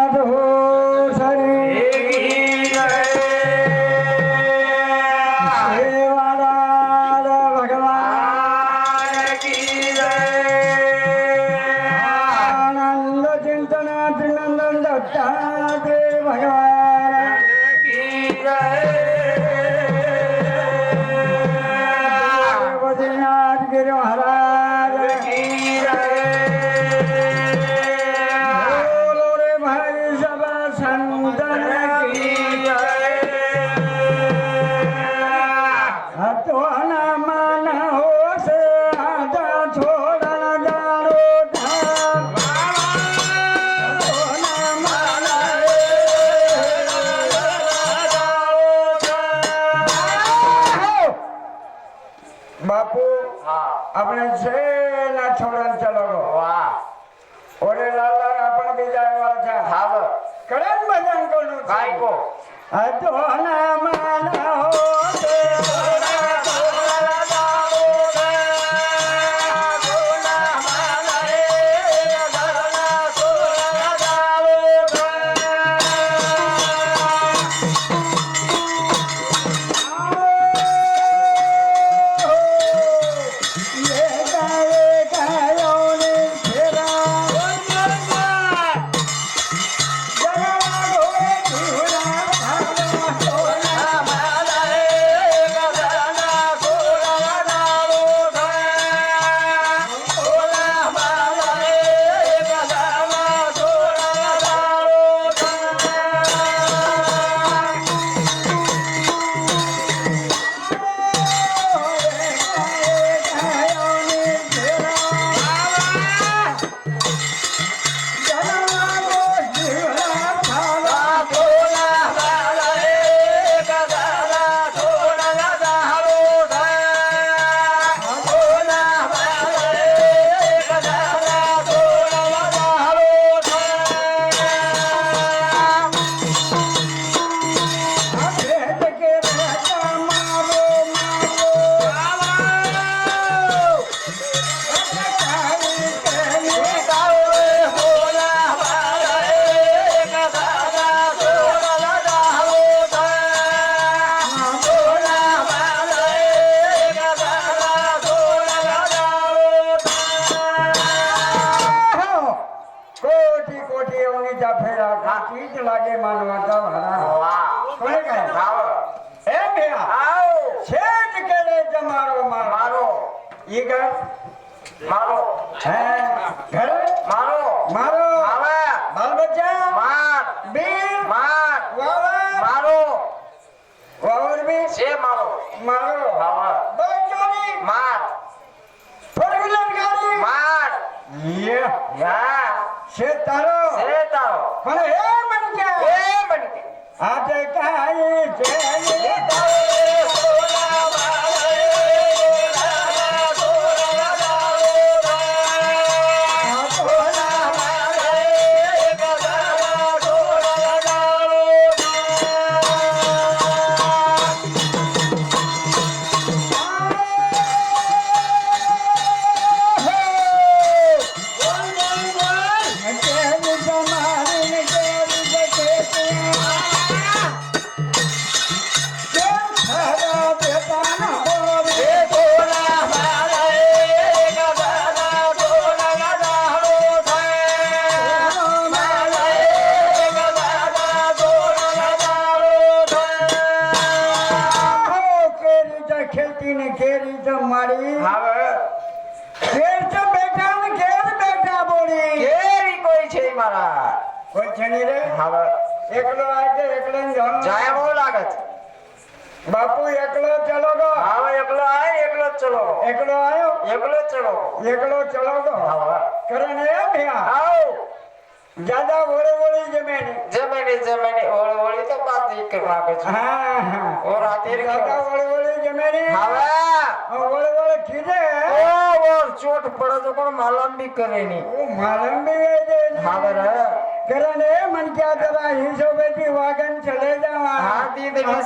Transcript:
মাধব આપણે છે ના છોડન ચલો ઓરે લાલા આપણ બીજા એવા છે. કરણ ભજન કોનું છે હતો ના માના હોશે જાફેરા કાચી જ લાગે માનવા તમારા કોને કહે? એ ભેયા છેટ કેળે જમારો મારો. ઈ મારો. હે? ઘર? મારો. બાલ બચ્ચા બીર? મારો. વાવર? બી છે મારો. બચ્ચોની ફોર વ્હીલર ગાડી? યે. છે તારો. પણ હે મન ક્યાં આજે કાઈ જય ખેતી મારી. ઘેર તો બેઠા ને ઘેર બેઠા બોલી. કોઈ છે નહીં રે? એકલો આજે એકલો ને જવાનું. બાપુ એકલો ચલો ગો. એકલો આયો એકલો ચલો. ગો. કરે ને એ આવ. જ્યાદા વળે વળી જમે ને. જમેની જમેની. ઓળી ઓળી તો બાદ એક નાખે છે. હા હા. ઓ રાતે જ્યાદા વોળે વોળી જમે ને. હવે. वळवळ खिरे वर चोट पडायचं पण मालाम बी करेनी. मालम भी वेदे हा बरं. करण हे मन क्या जरा हिशोबेची वागण चले जावा. हा ती देखील